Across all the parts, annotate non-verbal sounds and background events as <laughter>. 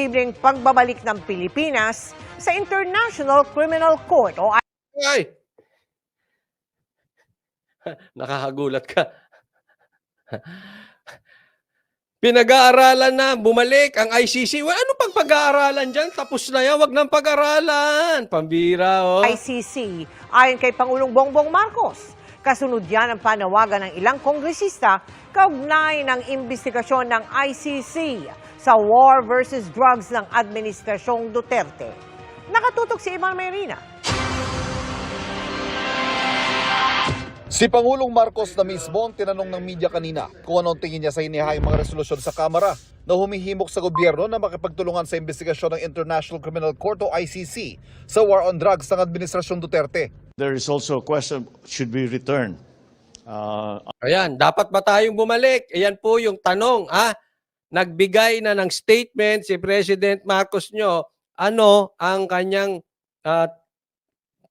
posibleng pagbabalik ng Pilipinas sa International Criminal Court o Ay! <laughs> Nakakagulat ka. Pinag-aaralan na, bumalik ang ICC. Well, ano pang pag-aaralan dyan? Tapos na yan, wag nang pag-aaralan. Pambira, oh. ICC ayon kay Pangulong Bongbong Marcos. Kasunod yan ang panawagan ng ilang kongresista kaugnay ng investigasyon ng ICC sa war versus drugs ng Administrasyong Duterte. Nakatutok si Iman Marina. Si Pangulong Marcos na mismo ang tinanong ng media kanina kung anong tingin niya sa hinihayang mga resolusyon sa Kamara na humihimok sa gobyerno na makipagtulungan sa investigasyon ng International Criminal Court o ICC sa war on drugs ng Administrasyong Duterte. There is also a question, should we return? Uh, Ayan, dapat ba tayong bumalik? Ayan po yung tanong, ah. Nagbigay na ng statement si President Marcos nyo, ano ang kanyang ah,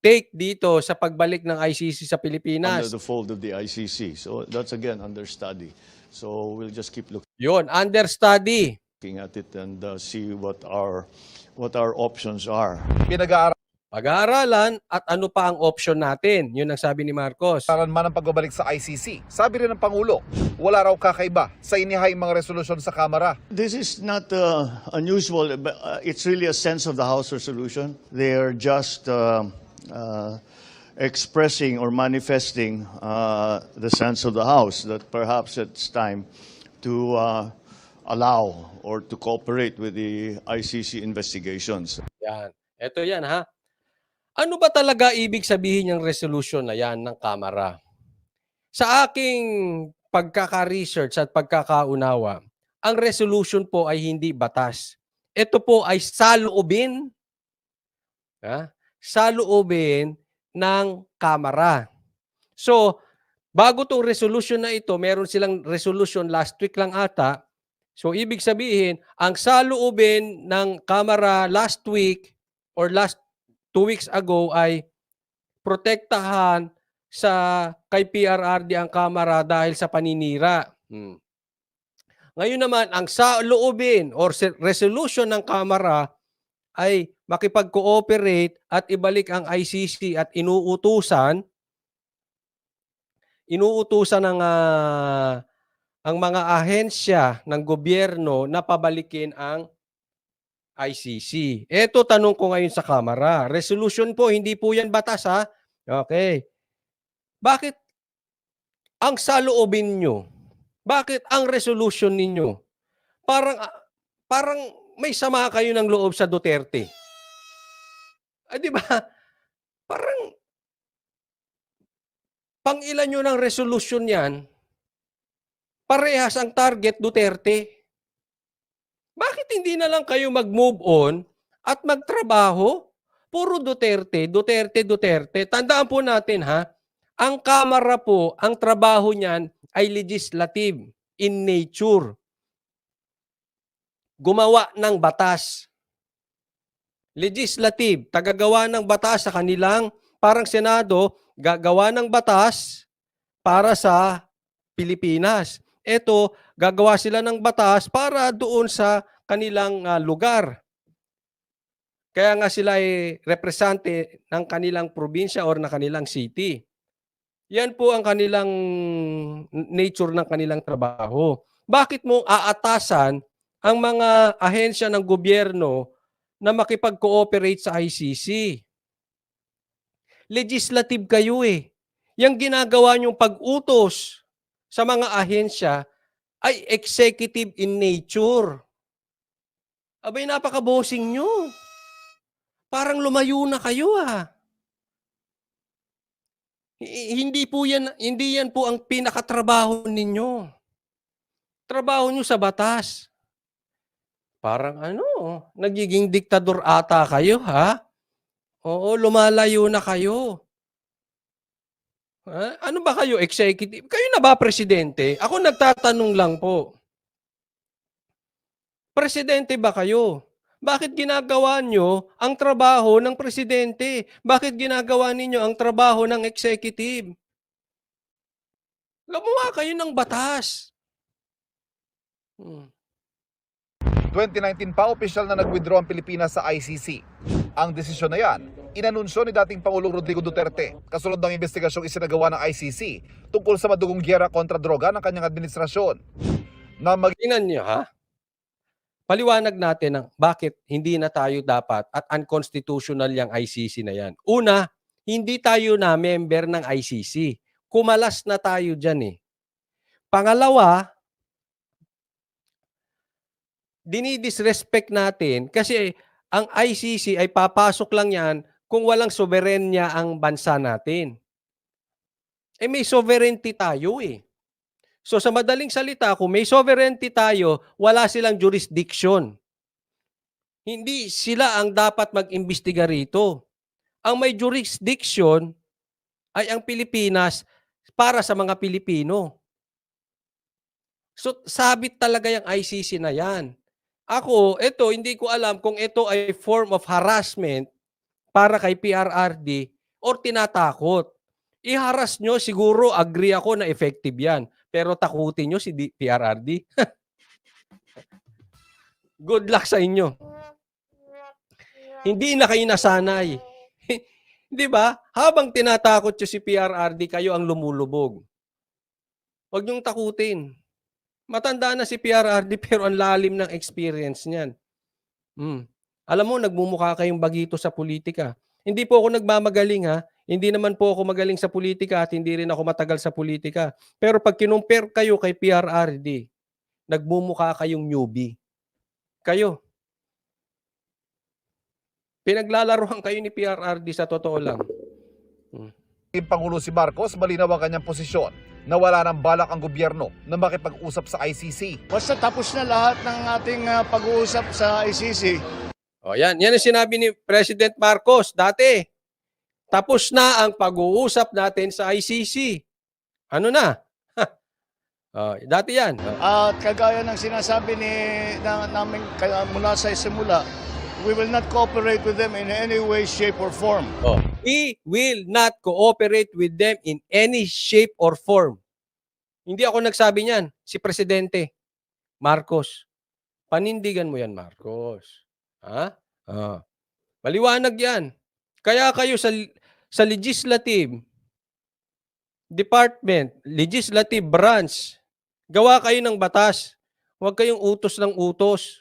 take dito sa pagbalik ng ICC sa under Pilipinas? the fold of the ICC. So that's again under study. So we'll just keep Yun, under study. looking at it and uh, see what our what our options are. Pinag-aaralan Pag-aaralan at ano pa ang option natin. Yun ang sabi ni Marcos. man ang pagbabalik sa ICC. Sabi rin ng Pangulo, wala raw kakaiba sa hinihayang mga resolusyon sa Kamara. This is not uh, unusual. But, uh, it's really a sense of the House resolution. They are just uh, uh, expressing or manifesting uh, the sense of the House that perhaps it's time to uh, allow or to cooperate with the ICC investigations. Yan. Ito yan ha. Ano ba talaga ibig sabihin ng resolution na yan ng Kamara? Sa aking pagkaka-research at pagkakaunawa, ang resolution po ay hindi batas. Ito po ay saloobin, ha? saloobin ng Kamara. So, bago tong resolution na ito, meron silang resolution last week lang ata. So, ibig sabihin, ang saloobin ng Kamara last week or last two weeks ago ay protektahan sa kay PRRD ang Kamara dahil sa paninira. Hmm. Ngayon naman, ang saloobin or se- resolution ng Kamara ay makipag-cooperate at ibalik ang ICC at inuutusan inuutusan ng ah, ang mga ahensya ng gobyerno na pabalikin ang ICC. Ito tanong ko ngayon sa Kamara. Resolution po, hindi po yan batas ha. Okay. Bakit ang saloobin nyo? Bakit ang resolution ninyo? Parang ah, parang may sama kayo ng loob sa Duterte. Ah, di ba? Parang pang ilan nyo ng resolution yan, parehas ang target Duterte. Bakit hindi na lang kayo mag-move on at magtrabaho? Puro Duterte, Duterte, Duterte. Tandaan po natin ha, ang Kamara po, ang trabaho niyan ay legislative in nature. Gumawa ng batas. Legislative, tagagawa ng batas sa kanilang, parang Senado, gagawa ng batas para sa Pilipinas. Ito, gagawa sila ng batas para doon sa kanilang ah, lugar. Kaya nga sila ay represente ng kanilang probinsya or ng kanilang city. Yan po ang kanilang nature ng kanilang trabaho. Bakit mo aatasan ang mga ahensya ng gobyerno na makipag-cooperate sa ICC? Legislative kayo eh. Yang ginagawa niyong pag-utos sa mga ahensya ay executive in nature. Abay, napaka-bossing nyo. Parang lumayo na kayo ah. Hi- Hindi po yan, hindi yan po ang pinakatrabaho ninyo. Trabaho nyo sa batas. Parang ano, nagiging diktador ata kayo ha? Oo, lumalayo na kayo. Ha? Ano ba kayo, executive? Kayo na ba presidente? Ako nagtatanong lang po. Presidente ba kayo? Bakit ginagawa nyo ang trabaho ng presidente? Bakit ginagawa ninyo ang trabaho ng executive? Gumawa kayo ng batas. Hmm. 2019 pa opisyal na nag-withdraw ang Pilipinas sa ICC. Ang desisyon na yan, inanunsyo ni dating Pangulong Rodrigo Duterte kasunod ng investigasyong isinagawa ng ICC tungkol sa madugong gyera kontra droga ng kanyang administrasyon. Na mag Tingnan niyo ha. Paliwanag natin ng bakit hindi na tayo dapat at unconstitutional yung ICC na yan. Una, hindi tayo na member ng ICC. Kumalas na tayo dyan eh. Pangalawa, dinidisrespect natin kasi ang ICC ay papasok lang yan kung walang soberenya ang bansa natin. Eh may sovereignty tayo eh. So sa madaling salita, kung may sovereignty tayo, wala silang jurisdiction. Hindi sila ang dapat mag-imbestiga rito. Ang may jurisdiction ay ang Pilipinas para sa mga Pilipino. So sabit talaga yung ICC na yan. Ako, ito, hindi ko alam kung ito ay form of harassment para kay PRRD or tinatakot. I-harass nyo, siguro agree ako na effective yan. Pero takutin nyo si PRRD. <laughs> Good luck sa inyo. Hindi na kayo nasanay. <laughs> Di ba? Habang tinatakot nyo si PRRD, kayo ang lumulubog. Huwag niyong takutin. Matanda na si PRRD <laughs> pero ang lalim ng experience niyan. Hmm. Alam mo, nagmumukha kayong bagito sa politika. Hindi po ako nagmamagaling ha. Hindi naman po ako magaling sa politika at hindi rin ako matagal sa politika. Pero pag kinumpare kayo kay PRRD, nagmumukha kayong newbie. Kayo. Pinaglalaroan kayo ni PRRD sa totoo lang. Yung Pangulo si Marcos, malinaw ang kanyang posisyon na wala ng balak ang gobyerno na makipag-usap sa ICC. Basta tapos na lahat ng ating ah, pag-uusap sa ICC, O yan, yan ang sinabi ni President Marcos dati. Tapos na ang pag-uusap natin sa ICC. Ano na? <laughs> oh, dati yan. At kagaya ng sinasabi ni na, namin ka- mula sa simula, we will not cooperate with them in any way, shape, or form. Oh. We will not cooperate with them in any shape or form. Hindi ako nagsabi niyan. Si Presidente Marcos. Panindigan mo yan, Marcos. Ha? Ah. Maliwanag yan. Kaya kayo sa sa legislative department, legislative branch, gawa kayo ng batas. Huwag kayong utos ng utos.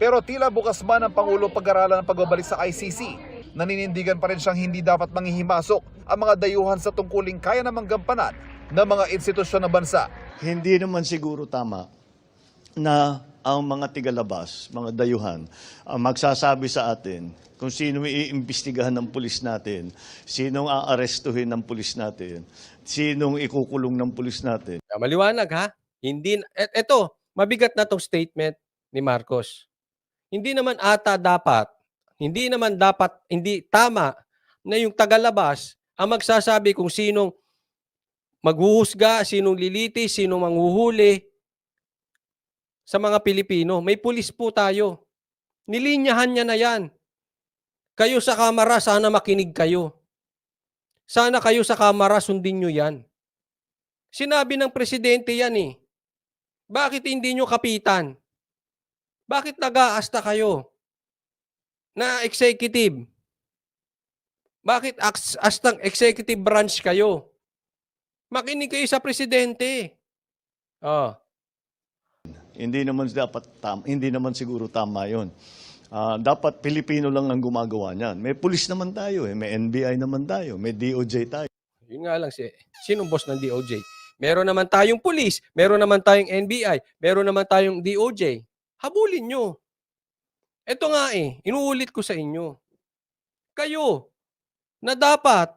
Pero tila bukas man ang Pangulo pag-aralan ng pagbabalik sa ICC. Naninindigan pa rin siyang hindi dapat manghihimasok ang mga dayuhan sa tungkuling kaya namang gampanan ng mga institusyon ng bansa. Hindi naman siguro tama na ang mga tigalabas, mga dayuhan, ang magsasabi sa atin kung sino iimbestigahan ng pulis natin, sinong aarestuhin ng pulis natin, sinong ikukulong ng pulis natin. Ah, Maliwanag ha? Hindi et, eto, mabigat na tong statement ni Marcos. Hindi naman ata dapat, hindi naman dapat, hindi tama na yung tagalabas ang magsasabi kung sinong maghuhusga, sinong liliti, sinong manghuhuli sa mga Pilipino. May pulis po tayo. Nilinyahan niya na yan. Kayo sa kamara, sana makinig kayo. Sana kayo sa kamara, sundin nyo yan. Sinabi ng presidente yan eh. Bakit hindi nyo kapitan? Bakit nag-aasta kayo na executive? Bakit as- astang executive branch kayo? Makinig kayo sa presidente. Oh. Hindi naman dapat tam, hindi naman siguro tama 'yon. Ah, dapat Pilipino lang ang gumagawa niyan. May pulis naman tayo, eh. may NBI naman tayo, may DOJ tayo. Yun nga lang si sinong boss ng DOJ? Meron naman tayong pulis, meron naman tayong NBI, meron naman tayong DOJ. Habulin nyo. Ito nga eh, inuulit ko sa inyo. Kayo, na dapat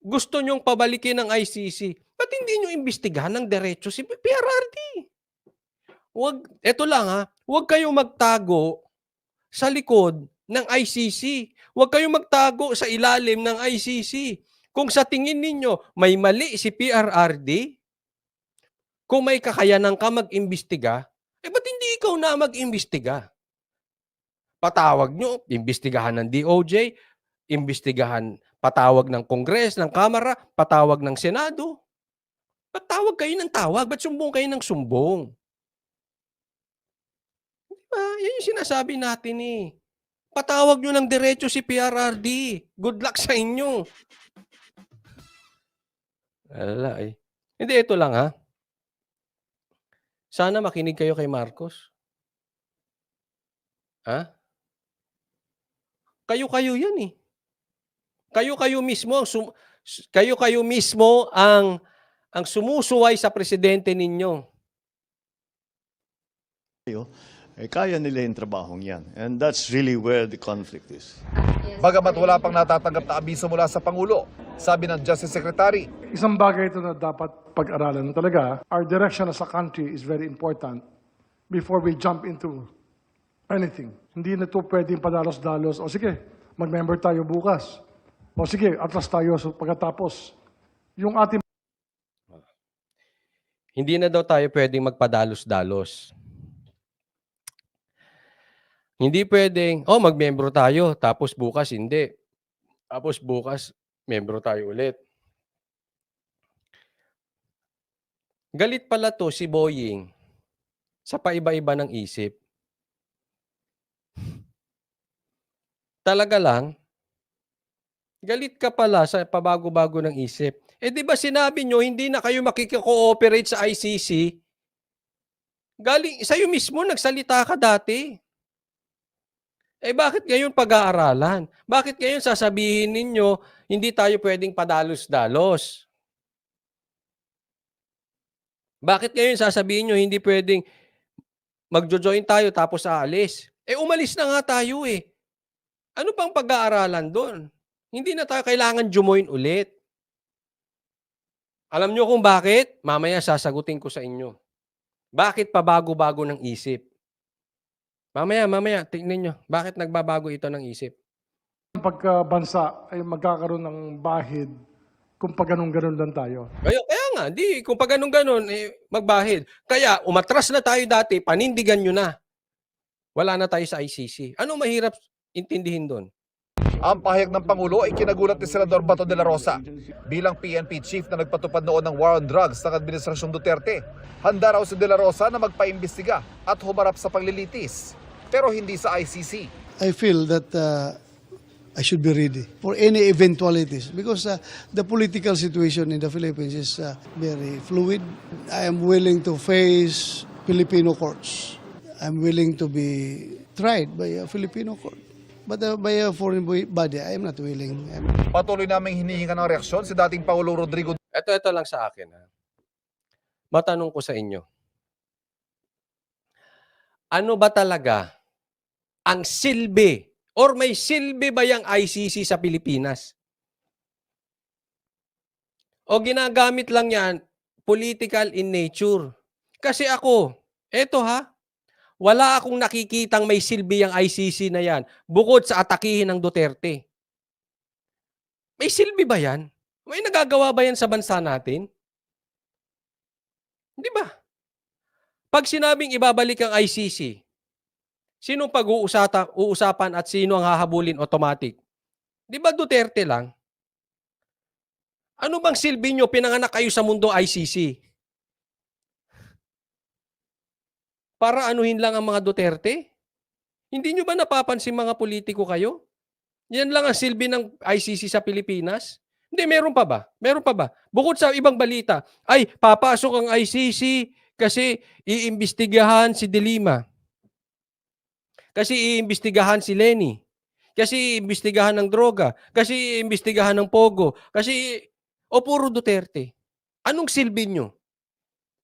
gusto nyong pabalikin ng ICC, ba't hindi nyo imbestigahan ng derecho si PRRD? Wag, eto lang ha, huwag kayong magtago sa likod ng ICC. Huwag kayong magtago sa ilalim ng ICC. Kung sa tingin ninyo may mali si PRRD, kung may kakayanan ka mag-imbestiga, eh ba't hindi ikaw na mag-imbestiga? Patawag nyo, imbestigahan ng DOJ, imbestigahan, patawag ng Kongres, ng Kamara, patawag ng Senado. Patawag kayo ng tawag, ba't sumbong kayo ng sumbong? Ba? Yan yung sinasabi natin eh. Patawag nyo ng diretso si PRRD. Good luck sa inyo. Wala eh. Hindi, ito lang ha. Sana makinig kayo kay Marcos. Ha? Kayo-kayo yan eh. Kayo-kayo mismo ang sum- kayo-kayo mismo ang ang sumusuway sa presidente ninyo. Eh, kaya nila yung trabahong yan. And that's really where the conflict is. Bagamat wala pang natatanggap na abiso mula sa Pangulo, sabi ng Justice Secretary, Isang bagay ito na dapat pag-aralan talaga. Our direction as a country is very important before we jump into anything. Hindi na ito pwedeng padalos-dalos. O sige, mag-member tayo bukas. O sige, atlas tayo so pagkatapos. Yung ating Hindi na daw tayo pwedeng magpadalos-dalos. Hindi pwedeng, oh, magmembro tayo, tapos bukas hindi. Tapos bukas, membro tayo ulit. Galit pala to si Boying sa paiba-iba ng isip. Talaga lang, galit ka pala sa pabago-bago ng isip. Eh di ba sinabi nyo, hindi na kayo makikikooperate sa ICC? Galing, sa'yo mismo, nagsalita ka dati. Eh bakit ngayon pag-aaralan? Bakit ngayon sasabihin ninyo, hindi tayo pwedeng padalos-dalos? Bakit ngayon sasabihin nyo, hindi pwedeng magjo-join tayo tapos aalis? Eh umalis na nga tayo eh. Ano pang pag-aaralan doon? Hindi na tayo kailangan jumoin ulit. Alam nyo kung bakit? Mamaya sasagutin ko sa inyo. Bakit pa bago-bago ng isip? Mamaya, mamaya, tingnan nyo. Bakit nagbabago ito ng isip? pagkabansa ay magkakaroon ng bahid kung pag ganun-ganun lang tayo. Kaya, kaya nga, di, kung pag ganun ganon eh, magbahid. Kaya, umatras na tayo dati, panindigan nyo na. Wala na tayo sa ICC. Ano mahirap intindihin doon? ang pahayag ng Pangulo ay kinagulat ni Senador Bato de la Rosa. Bilang PNP chief na nagpatupad noon ng war on drugs ng Administrasyong Duterte, handa raw si de la Rosa na magpaimbestiga at humarap sa paglilitis. Pero hindi sa ICC. I feel that uh, I should be ready for any eventualities because uh, the political situation in the Philippines is uh, very fluid. I am willing to face Filipino courts. I'm willing to be tried by a Filipino court. But uh, by a foreign bo- body, I am not willing. I'm Patuloy naming hinihinga ng reaksyon si dating Pangulong Rodrigo Ito, ito lang sa akin. Ha? Matanong ko sa inyo. Ano ba talaga ang silbi or may silbi ba yung ICC sa Pilipinas? O ginagamit lang yan political in nature? Kasi ako, eto ha, wala akong nakikitang may silbi ang ICC na yan bukod sa atakihin ng Duterte. May silbi ba yan? May nagagawa ba yan sa bansa natin? Di ba? Pag sinabing ibabalik ang ICC, sino pag-uusapan uusapan at sino ang hahabulin automatic? Di ba Duterte lang? Ano bang silbi nyo pinanganak kayo sa mundo ICC? Para anuhin lang ang mga Duterte? Hindi nyo ba napapansin mga politiko kayo? Yan lang ang silbi ng ICC sa Pilipinas? Hindi, meron pa ba? Meron pa ba? Bukod sa ibang balita, ay, papasok ang ICC kasi iimbestigahan si Delima. Kasi iimbestigahan si Lenny. Kasi iimbestigahan ng droga. Kasi iimbestigahan ng Pogo. Kasi, o puro Duterte. Anong silbi nyo?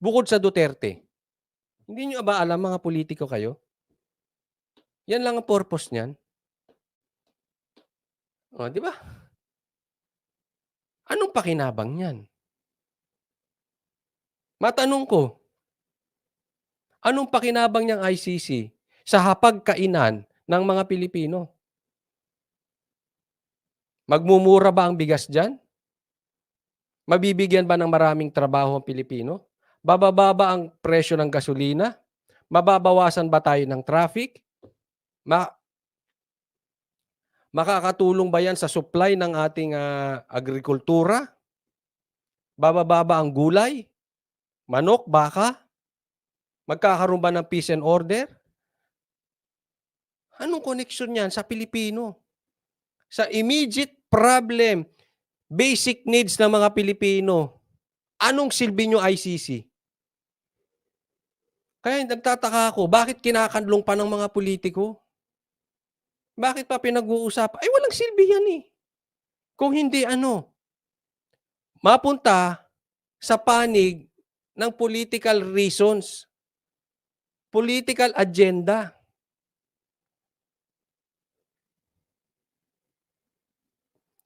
Bukod sa Duterte. Hindi nyo ba alam mga politiko kayo? Yan lang ang purpose niyan. O, di ba? Anong pakinabang niyan? Matanong ko, anong pakinabang niyang ICC sa hapagkainan ng mga Pilipino? Magmumura ba ang bigas dyan? Mabibigyan ba ng maraming trabaho ang Pilipino? Bababa ba ang presyo ng gasolina? Mababawasan ba tayo ng traffic? Ma makakatulong ba yan sa supply ng ating ah, agrikultura? Bababa ba ang gulay? Manok, baka? Magkakaroon ba ng peace and order? Anong connection niyan sa Pilipino? Sa immediate problem, basic needs ng mga Pilipino. Anong silbi nyo ICC? Kaya nagtataka ako, bakit kinakandlong pa ng mga politiko? Bakit pa pinag-uusapan? Ay, walang silbi yan eh. Kung hindi ano, mapunta sa panig ng political reasons, political agenda.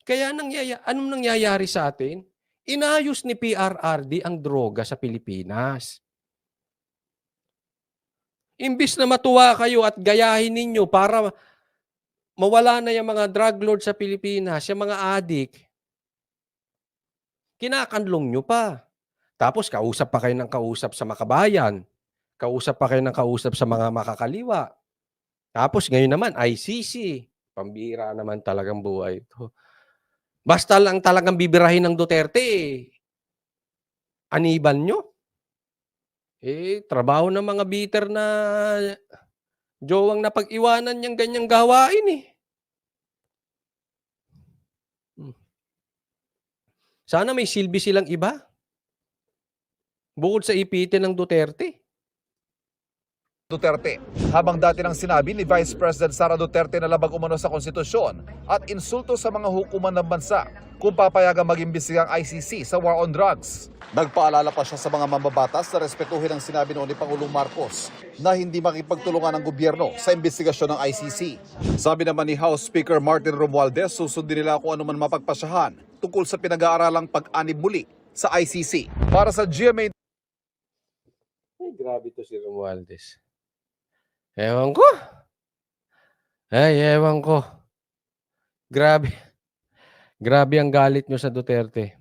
Kaya nangyaya, anong nangyayari sa atin? Inayos ni PRRD ang droga sa Pilipinas. Imbis na matuwa kayo at gayahin ninyo para mawala na yung mga drug lord sa Pilipinas, yung mga adik, kinakanlong nyo pa. Tapos kausap pa kayo ng kausap sa makabayan. Kausap pa kayo ng kausap sa mga makakaliwa. Tapos ngayon naman, ICC. Pambira naman talagang buhay ito. Basta lang talagang bibirahin ng Duterte, eh. aniban nyo. Eh, trabaho ng mga bitter na jowang na pag-iwanan niyang ganyang gawain eh. Hmm. Sana may silbi silang iba. Bukod sa ipitin ng Duterte. Duterte. Habang dati nang sinabi ni Vice President Sara Duterte na labag umano sa konstitusyon at insulto sa mga hukuman ng bansa kung papayagang mag-imbestiga ang ICC sa war on drugs. Nagpaalala pa siya sa mga mambabatas na respetuhin ang sinabi noon ni Pangulong Marcos na hindi makipagtulungan ng gobyerno sa investigasyon ng ICC. Sabi naman ni House Speaker Martin Romualdez, susundin nila kung ano man mapagpasyahan tungkol sa pinag-aaralang pag-anib muli sa ICC. Para sa GMA Ay, grabe to si Romualdez. Ewan ko. Ay, ewan ko. Grabe. Grabe ang galit nyo sa Duterte.